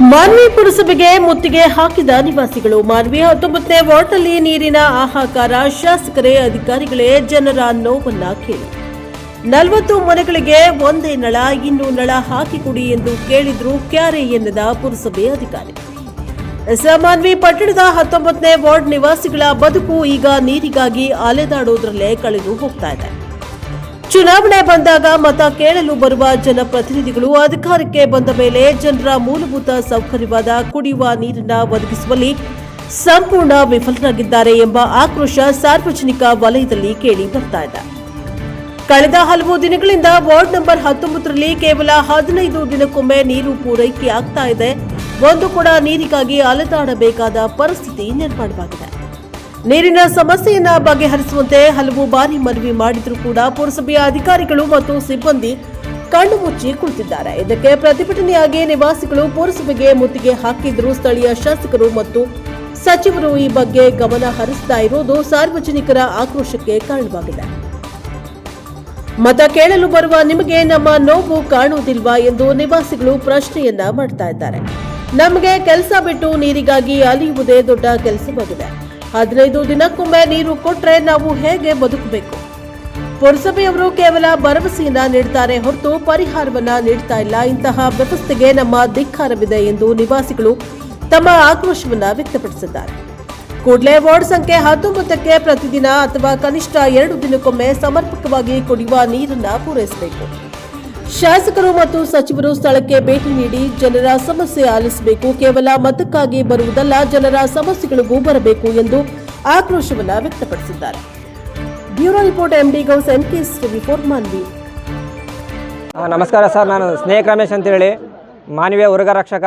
ಮಾನ್ವಿ ಪುರಸಭೆಗೆ ಮುತ್ತಿಗೆ ಹಾಕಿದ ನಿವಾಸಿಗಳು. ಮಾನ್ವಿ ಹತ್ತೊಂಬತ್ತನೇ ವಾರ್ಡ್ನಲ್ಲಿ ನೀರಿನ ಆಹಾಕಾರ ಶಾಸಕರೇ, ಅಧಿಕಾರಿಗಳೇ, ಜನರ ನೋವನ್ನ ಕೇಳಿ. ನಲವತ್ತು ಮನೆಗಳಿಗೆ ಒಂದೇ ನಳ, ಇನ್ನು ನಳ ಹಾಕಿಕೊಡಿ ಎಂದು ಕೇಳಿದ್ರು ಕ್ಯಾರೆ ಎನ್ನದ ಪುರಸಭೆ ಅಧಿಕಾರಿ ಮಾನ್ವಿ ಪಟ್ಟಣದ ಹತ್ತೊಂಬತ್ತನೇ ವಾರ್ಡ್ ನಿವಾಸಿಗಳ ಬದುಕು ಈಗ ನೀರಿಗಾಗಿ ಅಲೆದಾಡೋದ್ರಲ್ಲೇ ಕಳೆದು ಹೋಗ್ತಾ ಇದೆ. ಚುನಾವಣೆ ಬಂದಾಗ ಮತ ಕೇಳಲು ಬರುವ ಜನಪ್ರತಿನಿಧಿಗಳು ಅಧಿಕಾರಕ್ಕೆ ಬಂದ ಮೇಲೆ ಜನರ ಮೂಲಭೂತ ಸೌಕರ್ಯವಾದ ಕುಡಿಯುವ ನೀರನ್ನ ಒದಗಿಸುವಲ್ಲಿ ಸಂಪೂರ್ಣ ವಿಫಲರಾಗಿದ್ದಾರೆ ಎಂಬ ಆಕ್ರೋಶ ಸಾರ್ವಜನಿಕ ವಲಯದಲ್ಲಿ ಕೇಳಿ ಬರ್ತಾ ಇದೆ. ಕಳೆದ ಹಲವು ದಿನಗಳಿಂದ ವಾರ್ಡ್ ನಂಬರ್ ಹತ್ತೊಂಬತ್ತರಲ್ಲಿ ಕೇವಲ ಹದಿನೈದು ದಿನಕ್ಕೊಮ್ಮೆ ನೀರು ಪೂರೈಕೆ ಆಗ್ತಾ ಇದೆ. ಒಂದು ಕೂಡ ನೀರಿಗಾಗಿ ಅಲೆದಾಡಬೇಕಾದ ಪರಿಸ್ಥಿತಿ ನಿರ್ಮಾಣವಾಗಿದೆ. ನೀರಿನ ಸಮಸ್ಯೆಯನ್ನ ಬಗೆಹರಿಸುವಂತೆ ಹಲವು ಬಾರಿ ಮನವಿ ಮಾಡಿದರೂ ಕೂಡ ಪುರಸಭೆಯ ಅಧಿಕಾರಿಗಳು ಮತ್ತು ಸಿಬ್ಬಂದಿ ಕಣ್ಣು ಮುಚ್ಚಿ ಕುಳಿತಿದ್ದಾರೆ. ಇದಕ್ಕೆ ಪ್ರತಿಭಟನೆಯಾಗಿ ನಿವಾಸಿಗಳು ಪುರಸಭೆಗೆ ಮುತ್ತಿಗೆ ಹಾಕಿದ್ರು. ಸ್ಥಳೀಯ ಶಾಸಕರು ಮತ್ತು ಸಚಿವರು ಈ ಬಗ್ಗೆ ಗಮನ ಹರಿಸ್ತಾ ಇರುವುದು ಸಾರ್ವಜನಿಕರ ಆಕ್ರೋಶಕ್ಕೆ ಕಾರಣವಾಗಿದೆ. ಮತ ಕೇಳಲು ಬರುವ ನಿಮಗೆ ನಮ್ಮ ನೋವು ಕಾಣುವುದಿಲ್ವಾ ಎಂದು ನಿವಾಸಿಗಳು ಪ್ರಶ್ನೆಯನ್ನ ಮಾಡ್ತಾ ಇದ್ದಾರೆ. ನಮಗೆ ಕೆಲಸ ಬಿಟ್ಟು ನೀರಿಗಾಗಿ ಅಲಿಯುವುದೇ ದೊಡ್ಡ ಕೆಲಸವಾಗಿದೆ. ಹದಿನೈದು ದಿನಕ್ಕೊಮ್ಮೆ ನೀರು ಕೊಟ್ರೆ ನಾವು ಹೇಗೆ ಬದುಕಬೇಕು? ಪುರಸಭೆಯವರು ಕೇವಲ ಭರವಸೆಯನ್ನ ನೀಡುತ್ತಾರೆ ಹೊರತು ಪರಿಹಾರವನ್ನ ನೀಡ್ತಾ ಇಲ್ಲ. ಇಂತಹ ವ್ಯವಸ್ಥೆಗೆ ನಮ್ಮ ಧಿಕ್ಕಾರವಿದೆ ಎಂದು ನಿವಾಸಿಗಳು ತಮ್ಮ ಆಕ್ರೋಶವನ್ನ ವ್ಯಕ್ತಪಡಿಸಿದ್ದಾರೆ. ಕೂಡಲೇ ವಾರ್ಡ್ ಸಂಖ್ಯೆ ಹತ್ತೊಂಬತ್ತಕ್ಕೆ ಪ್ರತಿದಿನ ಅಥವಾ ಕನಿಷ್ಠ ಎರಡು ದಿನಕ್ಕೊಮ್ಮೆ ಸಮರ್ಪಕವಾಗಿ ಕುಡಿಯುವ ನೀರನ್ನ ಪೂರೈಸಬೇಕು. ಶಾಸಕರು ಮತ್ತು ಸಚಿವರು ಸ್ಥಳಕ್ಕೆ ಭೇಟಿ ನೀಡಿ ಜನರ ಸಮಸ್ಯೆ ಆಲಿಸಬೇಕು. ಕೇವಲ ಮತಕ್ಕಾಗಿ ಬರುವುದಲ್ಲ, ಜನರ ಸಮಸ್ಯೆಗಳಿಗೂ ಬರಬೇಕು ಎಂದು ಆಕ್ರೋಶವನ್ನ ವ್ಯಕ್ತಪಡಿಸಿದ್ದಾರೆ. Bureau report MD Ghouse K for Manvi. ನಮಸ್ಕಾರ ಸರ್. ನಾನು ಸ್ನೇಹ ರಮೇಶ್ ಅಂತೇಳಿ. ಮಾನವೀಯ ಉರುಗ ರಕ್ಷಕ.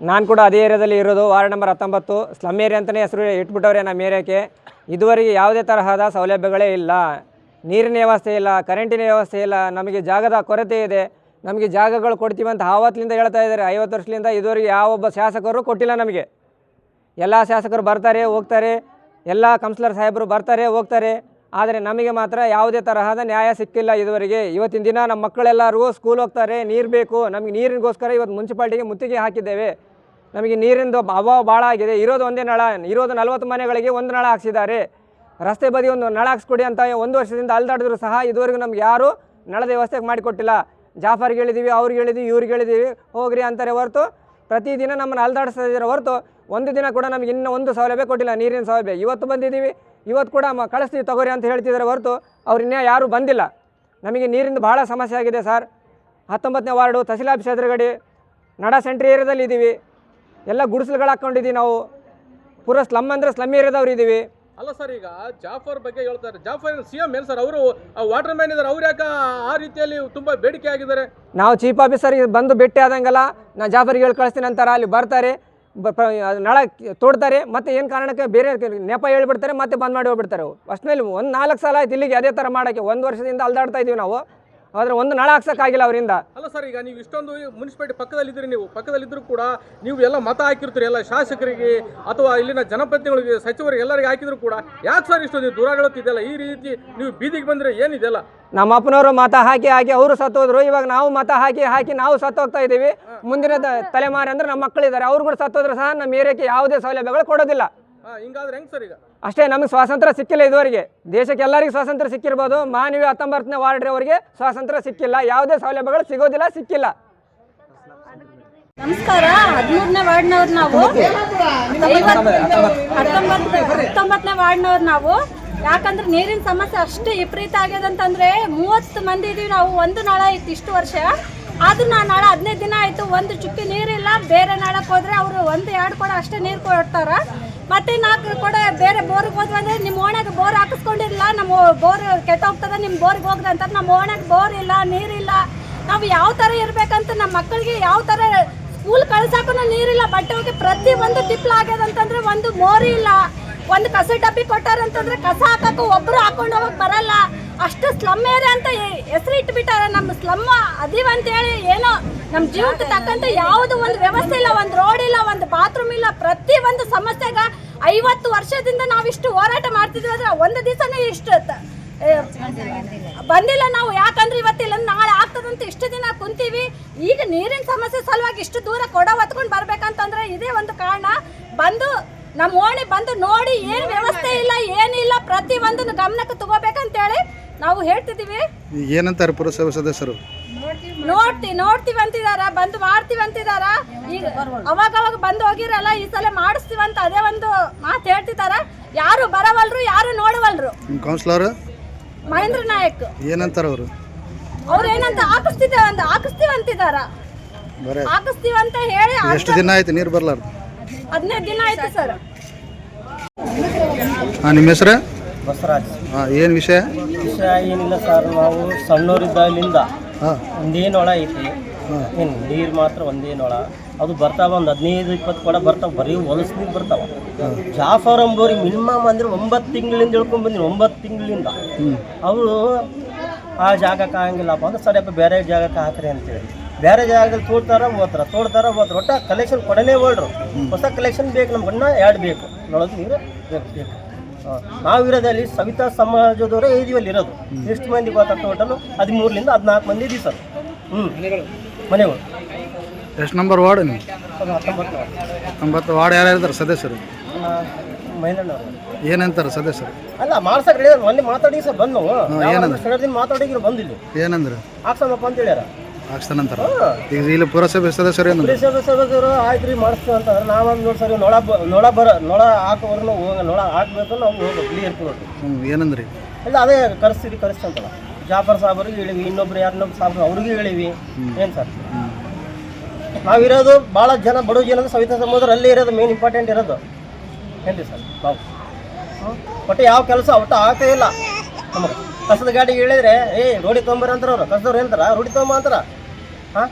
ನಾನು ಕೂಡ ಅದೇ ಏರಿಯಾದಲ್ಲಿ ಇರೋದು. ವಾರ್ಡ್ ನಂಬರ್ ಹತ್ತೊಂಬತ್ತು. ಸ್ಲಮ್ ಏರಿಯಾ ಅಂತಲೇ ಹೆಸರು ಇಟ್ಬಿಟ್ಟವ್ರೆ ನಮ್ಮ ಏರಿಯಾಕ್ಕೆ. ಇದುವರೆಗೆ ಯಾವುದೇ ತರಹದ ಸೌಲಭ್ಯಗಳೇ ಇಲ್ಲ. ನೀರಿನ ವ್ಯವಸ್ಥೆ ಇಲ್ಲ, ಕರೆಂಟಿನ ವ್ಯವಸ್ಥೆ ಇಲ್ಲ, ನಮಗೆ ಜಾಗದ ಕೊರತೆ ಇದೆ, ನಮಗೆ ಜಾಗಗಳು ಕೊಡ್ತೀವಿ ಅಂತ ಆವತ್ತಿನಿಂದ ಹೇಳ್ತಾ ಇದ್ದಾರೆ. ಐವತ್ತು ವರ್ಷದಿಂದ ಇದುವರೆಗೆ ಯಾವೊಬ್ಬ ಶಾಸಕರು ಕೊಟ್ಟಿಲ್ಲ ನಮಗೆ. ಎಲ್ಲ ಶಾಸಕರು ಬರ್ತಾರೆ, ಹೋಗ್ತಾರೆ, ಎಲ್ಲ ಕೌನ್ಸಿಲರ್ ಸಾಹೇಬರು ಬರ್ತಾರೆ, ಹೋಗ್ತಾರೆ. ಆದರೆ ನಮಗೆ ಮಾತ್ರ ಯಾವುದೇ ತರಹದ ನ್ಯಾಯ ಸಿಕ್ಕಿಲ್ಲ ಇದುವರೆಗೆ. ಇವತ್ತಿನ ದಿನ ನಮ್ಮ ಮಕ್ಕಳೆಲ್ಲರೂ ಸ್ಕೂಲ್ ಹೋಗ್ತಾರೆ, ನೀರು ಬೇಕು. ನಮಗೆ ನೀರಿಗೋಸ್ಕರ ಇವತ್ತು ಮುನ್ಸಿಪಾಲ್ಟಿಗೆ ಮುತ್ತಿಗೆ ಹಾಕಿದ್ದೇವೆ. ನಮಗೆ ನೀರಿಂದು ಅಭಾವ ಭಾಳ ಆಗಿದೆ. ಇರೋದು ಒಂದೇ ನಳ, ಇರೋದು ನಲವತ್ತು ಮನೆಗಳಿಗೆ ಒಂದು ನಳ ಹಾಕ್ಸಿದ್ದಾರೆ. ರಸ್ತೆ ಬದಿ ಒಂದು ನಳ ಹಾಕ್ಸ್ಕೊಡಿ ಅಂತ ಒಂದು ವರ್ಷದಿಂದ ಅಲ್ದಾಡಿದ್ರು ಸಹ ಇದುವರೆಗೂ ನಮ್ಗೆ ಯಾರು ನಳದ ವ್ಯವಸ್ಥೆ ಮಾಡಿಕೊಟ್ಟಿಲ್ಲ. ಜಾಫರ್ಗೆ ಹೇಳಿದ್ದೀವಿ ಅವ್ರಿಗೆ ಹೇಳಿದ್ದೀವಿ ಇವ್ರಿಗೆ ಹೇಳಿದ್ದೀವಿ ಹೋಗ್ರಿ ಅಂತಾರೆ ಹೊರತು ಪ್ರತಿದಿನ ನಮ್ಮನ್ನು ಅಲ್ದಾಡಿಸ್ತಾ ಹೊರತು ಒಂದು ದಿನ ಕೂಡ ನಮ್ಗೆ ಇನ್ನೂ ಒಂದು ಸೌಲಭ್ಯ ಕೊಟ್ಟಿಲ್ಲ, ನೀರಿನ ಸೌಲಭ್ಯ. ಇವತ್ತು ಬಂದಿದ್ದೀವಿ, ಇವತ್ತು ಕೂಡ ಮ ಕಳಿಸ್ತೀವಿ ತಗೋರಿ ಅಂತ ಹೇಳ್ತಿದ್ದಾರೆ ಹೊರತು ಅವ್ರು ಇನ್ನೂ ಯಾರೂ ಬಂದಿಲ್ಲ. ನಮಗೆ ನೀರಿಂದು ಭಾಳ ಸಮಸ್ಯೆ ಆಗಿದೆ ಸರ್. ಹತ್ತೊಂಬತ್ತನೇ ವಾರ್ಡು ತಹಸೀಲ್ ಆಫೀಸ್ ಎದುರುಗಡೆ ನಡ ಸೆಂಟ್ರ್ ಏರಿಯಾದಲ್ಲಿ ಇದ್ದೀವಿ ಎಲ್ಲ ಗುಡಿಸಲುಗಳು ಹಾಕ್ಕೊಂಡಿದ್ದೀವಿ ನಾವು. ಪೂರ ಸ್ಲಮ್ ಅಂದರೆ ಸ್ಲಮ್ ಏರಿಯಾದವ್ರು ಇದ್ದೀವಿ ಅಲ್ಲ ಸರ್, ಈಗ ಜಾಫರ್ ಬಗ್ಗೆ ಹೇಳ್ತಾರೆ. ಜಾಫರ್ ಸಿ ಎಂ ಏನು ಸರ್? ಅವರು ವಾಟರ್ ಮ್ಯಾನ್ ಇದ್ದಾರೆ. ಅವ್ರು ಯಾಕೆ ಆ ರೀತಿಯಲ್ಲಿ ತುಂಬಾ ಬೇಡಿಕೆ ಆಗಿದ್ದಾರೆ? ನಾವು ಚೀಫ್ ಆಫೀಸರ್ ಬಂದು ಭೇಟಿ ಆದಂಗೆಲ್ಲ. ನಾ ಜಾಫರ್ಗೆ ಹೇಳಿ ಕಳಿಸ್ತೀನಿ ಅಂತಾರೆ. ಅಲ್ಲಿ ಬರ್ತಾರೆ. ನಳ ತೋಡ್ತಾರೆ. ಮತ್ತೆ ಏನು ಕಾರಣಕ್ಕೆ ಬೇರೆ ನೆಪ ಹೇಳ್ಬಿಡ್ತಾರೆ, ಮತ್ತೆ ಬಂದ್ ಮಾಡಿ ಹೋಗ್ಬಿಡ್ತಾರೆ. ಅಷ್ಟೇ ಒಂದು ನಾಲ್ಕು ಸಲ ಆಯ್ತು. ಇಲ್ಲಿಗೆ ಅದೇ ಥರ ಮಾಡೋಕ್ಕೆ ಒಂದು ವರ್ಷದಿಂದ ಅಲ್ದಾಡ್ತಾ ಇದೀವಿ ನಾವು. ಆದರೆ ಒಂದು ನಳ ಹಾಕ್ಸೋಕ್ಕಾಗಿಲ್ಲ ಅವರಿಂದ. ಅಲ್ಲ ಸರ್ ಈಗ ನೀವು ಇಷ್ಟೊಂದು ಮುನ್ಸಿಪಾಲಿಟಿ ಪಕ್ಕದಲ್ಲಿ ಇದ್ರಿ ನೀವು ಪಕ್ಕದಲ್ಲಿದ್ದರೂ ಕೂಡ ನೀವು ಎಲ್ಲ ಮತ ಹಾಕಿರ್ತೀರಿ ಎಲ್ಲ ಶಾಸಕರಿಗೆ ಅಥವಾ ಇಲ್ಲಿನ ಜನಪ್ರತಿನಿಧಿಗಳಿಗೆ ಸಚಿವರಿಗೆ ಎಲ್ಲರಿಗೆ ಹಾಕಿದ್ರು ಕೂಡ. ಯಾಕೆ ಸರ್ ಇಷ್ಟೊಂದು ದುರಾಡಳಿತಿದೆಯಲ್ಲ ಈ ರೀತಿ ನೀವು ಬೀದಿಗೆ ಬಂದರೆ ಏನಿದೆಯಲ್ಲ? ನಮ್ಮ ಅಪ್ಪನವರು ಮತ ಹಾಕಿ ಹಾಕಿ ಅವರು ಸತ್ತೋದ್ರು ಇವಾಗ ನಾವು ಮತ ಹಾಕಿ ಹಾಕಿ ನಾವು ಸತ್ತೋಗ್ತಾ ಇದ್ದೀವಿ. ಮುಂದಿನ ತಲೆಮಾರಿ ಅಂದ್ರೆ ನಮ್ಮ ಮಕ್ಕಳಿದ್ದಾರೆ ಅವ್ರು ಕೂಡ ಸತ್ತೋದ್ರು ಸಹ ನಮ್ಮ ಏರಿಯಾಕ್ಕೆ ಯಾವುದೇ ಸೌಲಭ್ಯಗಳು ಕೊಡೋದಿಲ್ಲ. ಹಿಂಗಾದ್ರೆ ಹೆಂಗೆ ಸರ್ ಈಗ? ಅಷ್ಟೇ ನಮಗೆ ಸ್ವಾತಂತ್ರ್ಯ ಸಿಕ್ಕಿಲ್ಲ ಇದುವರೆಗೆ. ದೇಶಕ್ಕೆ ಎಲ್ಲರಿಗೂ ಸ್ವಾತಂತ್ರ್ಯ ಸಿಕ್ಕಿರ್ಬೋದು. ಮಾನವೀಯ ಹತ್ತೊಂಬತ್ತನೇ ವಾರ್ಡ್ರವರಿಗೆ ಸ್ವಾತಂತ್ರ್ಯ ಸಿಕ್ಕಿಲ್ಲ. ಯಾವುದೇ ಸೌಲಭ್ಯಗಳು ಸಿಗೋದಿಲ್ಲ ಸಿಕ್ಕಿಲ್ಲ. ನಮಸ್ಕಾರ ಹದಿಮೂರನೇ ವಾರ್ಡ್ನವ್ರು ನಾವು. ಹತ್ತೊಂಬತ್ತು ಹತ್ತೊಂಬತ್ತನೇ ವಾರ್ಡ್ನವ್ರು ನಾವು. ಯಾಕಂದ್ರೆ ನೀರಿನ ಸಮಸ್ಯೆ ಅಷ್ಟು ವಿಪರೀತ ಆಗ್ಯದಂತಂದ್ರೆ ಮೂವತ್ತು ಮಂದಿ ಇದೀವಿ ನಾವು ಒಂದು ನಾಳ ಇತ್ತು ಇಷ್ಟು ವರ್ಷ. ಆದ್ರೂ ನಾ ನಾಳೆ ಹದಿನೈದು ದಿನ ಆಯ್ತು ಒಂದು ಚುಕ್ಕಿ ನೀರಿಲ್ಲ ಬೇರೆ ನಾಳಕ್ಕೆ ಹೋದ್ರೆ ಅವರು ಒಂದು ಎರಡು ಕೊಡ ಅಷ್ಟೇ ನೀರು ಕೊಡ್ತಾರ. ಮತ್ತೆ ನಾಲ್ಕು ಕೂಡ ಬೇರೆ ಬೋರ್ಗೆ ಹೋದ್ವಿ ಅಂದ್ರೆ ನಿಮ್ಮ ಓಣ್ಯಾಗ ಬೋರ್ ಹಾಕಿಸ್ಕೊಂಡಿರಲಿಲ್ಲ, ನಮ್ಮ ಬೋರ್ ಕೆಟ್ಟೋಗ್ತದೆ ನಿಮ್ಮ ಬೋರ್ಗೆ ಹೋಗ್ದೆ ಅಂತ. ನಮ್ಮ ಓಣ್ಯಾಗ ಬೋರ್ ಇಲ್ಲ, ನೀರಿಲ್ಲ. ನಾವು ಯಾವ ಥರ ಇರಬೇಕಂತ ನಮ್ಮ ಮಕ್ಕಳಿಗೆ ಯಾವ ಥರ ಸ್ಕೂಲ್ ಕಳ್ಸಾಕು ನೀರಿಲ್ಲ. ಬಟ್ಟೆ ಹೋಗಿ ಪ್ರತಿ ಒಂದು ತಿಪ್ಲ ಆಗ್ಯದಂತಂದ್ರೆ ಒಂದು ಮೋರಿ ಇಲ್ಲ. ಒಂದು ಕಸ ಡಬ್ಬಿ ಕೊಟ್ಟಾರಂತಂದ್ರೆ ಕಸ ಹಾಕಕ್ಕೂ ಒಬ್ರು ಹಾಕೊಂಡು ಹೋಗಕ್ಕೆ ಬರಲ್ಲ. ಅಷ್ಟು ಸ್ಲಮ್ ಏರಿಯಾ ಅಂತ ಹೆಸರು ಬಿಟ್ಟಾರ ನಮ್ಮ ಸ್ಲಮ್ ಅದೀವ್ ಅಂತ ಹೇಳಿ ಏನೋ ನಮ್ಮ ಜೀವಕ್ಕೆ ತಕ್ಕಂತ ಯಾವುದು ಒಂದು ವ್ಯವಸ್ಥೆ ಇಲ್ಲ ಒಂದು ರೋಡ್ ಇಲ್ಲ ಒಂದು ಬಾತ್ರೂಮ್ ಇಲ್ಲ. ಪ್ರತಿ ಒಂದು ಸಮಸ್ಯೆಗ ಐವತ್ತು ವರ್ಷದಿಂದ ನಾವಿಷ್ಟು ಹೋರಾಟ ಮಾಡ್ತಿದ್ವಿ ಅಂದ್ರೆ ಒಂದು ದಿವಸನೇ ಇಷ್ಟು ಬಂದಿಲ್ಲ ನಾವು. ಯಾಕಂದ್ರೆ ಇವತ್ತಿಲ್ಲ ನಾಳೆ ಆಗ್ತದಂತ ಇಷ್ಟು ದಿನ ಕುಂತೀವಿ. ಈಗ ನೀರಿನ ಸಮಸ್ಯೆ ಸಲುವಾಗಿ ಇಷ್ಟು ದೂರ ಕೊಡ ಹೊತ್ಕೊಂಡು ಬರ್ಬೇಕಂತಂದ್ರೆ ಇದೇ ಒಂದು ಕಾರಣ. ಬಂದು ನಮ್ಮ ಓಣಿ ಬಂದು ನೋಡಿ ಏನು ವ್ಯವಸ್ಥೆ ಇಲ್ಲ ಏನಿಲ್ಲ ಪ್ರತಿ ಒಂದು ಗಮನಕ್ಕೆ ತಗೋಬೇಕಂತೇಳಿ ನಾವು ಹೇಳ್ತಿದ್ದೀವಿ. ಏನಂತಾರೆ ಪುರಸಭೆ ಸದಸ್ಯರು? ನೋಡ್ತಿ ನೋಡ್ತೀವಿ ಅಂತಿದಾರ? ಬಂದು ಮಾಡ್ತೀವಿ ಅಂತಿದಾರ? ಈಗ ಅವಾಗ ಅವಾಗ ಬಂದು ಹೋಗಿರಲ್ಲ ಈ ಸಲ ಮಾಡಿಸ್ತೀವಿ ಅಂತ ಅದೇ ಒಂದು ಮಾತು ಹೇಳ್ತಿದಾರ? ಯಾರು ಬರವಲ್ರು ಯಾರು ನೋಡವಲ್ರು? ಕೌನ್ಸಿಲರ್ ಮಹೇಂದ್ರ ನಾಯಕ್. ಏನಂತಾರೆ ಅವರು? ಅವ್ರು ಏನಂತ ಹಾಕಿಸ್ತಿದ್ದೇವೆ ಅಂತ ಹಾಕಿಸ್ತೀವಿ ಅಂತಿದಾರ? ಹಾಕಿಸ್ತೀವಿ ಅಂತ ಹೇಳಿ ಎಷ್ಟು ದಿನ ಆಯ್ತು ನೀರು ಬರ್ಲಾರ್ದು? ಹದಿನೈದು ದಿನ ಆಯ್ತು ಸರ್. ನಿಮ್ಮ ಹೆಸರು? ಬಸವರಾಜ್. ಹಾಂ ಏನು ವಿಷಯ? ವಿಷಯ ಏನಿಲ್ಲ ಸರ್ ನಾವು ಸಣ್ಣವರಿದ್ದಾಗಲಿಂದ ಒಂದೇನು ಒಳ ನೊಳ ಐತಿ. ಏನು ನೀರು ಮಾತ್ರ ಒಂದೇನು ಒಳ ಅದು ಬರ್ತಾವ ಒಂದು ಹದಿನೈದು ಇಪ್ಪತ್ತು ಕೊಡ ಬರ್ತಾವ ಬರೀ ಹೊಲಸ್ನಿಗೆ ಬರ್ತಾವ. ಜಾಫರ್ ಅಂಬೋರಿಗೆ ಮಿನಿಮಮ್ ಅಂದ್ರೆ ಒಂಬತ್ತು ತಿಂಗಳಿಂದ ಹೇಳ್ಕೊಂಡ್ ಬಂದಿನಿ ಒಂಬತ್ತು ತಿಂಗಳಿಂದ. ಅವರು ಆ ಜಾಗಕ್ಕೆ ಆಗಂಗಿಲ್ಲಪ್ಪ ಅಂದ್ರೆ ಸರಿಯಪ್ಪ ಬೇರೆ ಜಾಗಕ್ಕೆ ಹಾಕ್ರಿ ಅಂತೇಳಿ. ಬೇರೆ ಜಾಗದಲ್ಲಿ ತೋಡ್ತಾರ ಓದ್ತಾರ ತೋಡ್ತಾರ ಓದ್ರ ಒಟ್ಟ ಕಲೆಕ್ಷನ್ ಕೊಡಲೇ ಹೋಲ್ರು ಹೊಸ ಕಲೆಕ್ಷನ್ ಬೇಕು ನಮ್ಗೆ ಎರಡು ಬೇಕು. ನೋಡೋದು ನೀರು ಬೇಕು. ನಾವಿರೋದಲ್ಲಿ ಸವಿತಾ ಸಮಾಜದವರೇ ಇದೀವಲ್ಲಿ ಇರೋದು ಎಷ್ಟು ಮಂದಿ ಬರ್ತಾರೆ ಟೋಟಲ್ ಹದಿಮೂರರಿಂದ ಹದಿನಾಲ್ಕು ಮಂದಿ ಇದೀವಿ ಸರ್. ಹ್ಞೂ ಮನೆಗಳು? ಎಷ್ಟು ನಂಬರ್ ವಾರ್ಡ್ ನೀವು? ಹತ್ತೊಂಬತ್ತು ಒಂಬತ್ತು ವಾರ್ಡ್ ಯಾರು ಇರ್ತಾರೆ ಸದಸ್ಯರು ಏನಂತಾರೆ ಸದಸ್ಯರು? ಅಲ್ಲ ಮಾಡ್ಸಕ್ ಹೇಳಿದ್ರು ಮೊನ್ನೆ ಮಾತಾಡಿ ಸರ್ ಬಂದು. ಏನಂದ್ರೆ? ಎರಡು ದಿನ ಮಾತಾಡಿದ್ರು ಬಂದಿಲ್ಲ ಏನಂದ್ರೆ? ಹಾಕ್ಸಮಪ್ಪ ಅಂತ ಹೇಳ್ಯಾರ. ಹಾಕ್ಸ್ತಾನಂತಾರೆ ಈಗ ಇಲ್ಲಿ ಪುರಸಭೆ ಸದಸ್ಯರು ಏನು ಪುರಸಭೆ ಸದಸ್ಯರು ಆಯ್ತು ರೀ ಮಾಡಿಸ್ತೀವಿ ಅಂತಂದ್ರೆ ನಾವೊಂದು ನೋಡಿ ಸರಿ ಬ ನೊಳ ಬರ ನೊಳ ಹಾಕೋರ್ನು ಹೋಗ ನೊಳ ಹಾಕ್ಬೇಕು ನಾವು ಹೋಗ್ಬೇಕು. ನೋಡ್ರಿ. ಹ್ಞೂ ಏನಂದ್ರಿ? ಇಲ್ಲ ಅದೇ ಕರೆಸ್ತೀರಿ ಕರೆಸ್ತಂತಲ್ಲ ಜಾಫರ್ ಸಾಬರಿಗೆ ಹೇಳಿವಿ ಇನ್ನೊಬ್ರು ಯಾರನ್ನೊಬ್ರು ಸಾಬ್ರು ಅವ್ರಿಗೆ ಹೇಳಿವಿ. ಏನು ಸರ್? ನಾವಿರೋದು ಭಾಳ ಜನ ಬಡ ಜನ ಸವಿತಾ ಸಮುದ್ರ ಅಲ್ಲಿ ಇರೋದು ಮೇನ್ ಇಂಪಾರ್ಟೆಂಟ್ ಇರೋದು. ಏನ್ರಿ ಸರ್? ನಾವು? ಒಟ್ಟು ಯಾವ ಕೆಲಸ ಒಟ್ಟು ಆಗ್ತಾ ಇಲ್ಲ. ನಮಗೆ. ಕಸದ ಗಾಡಿಗೆ ಹೇಳಿದ್ರೆ ಏ ರೋಡಿ ತೊಗೊಂಬರ ಅಂತಾರ ಅವ್ರು ಕಸದವ್ರು ಏನಂತಾರ ರೋಡಿ ತೊಗೊಂಬ ಅಂತಾರ. ಹಾಂ?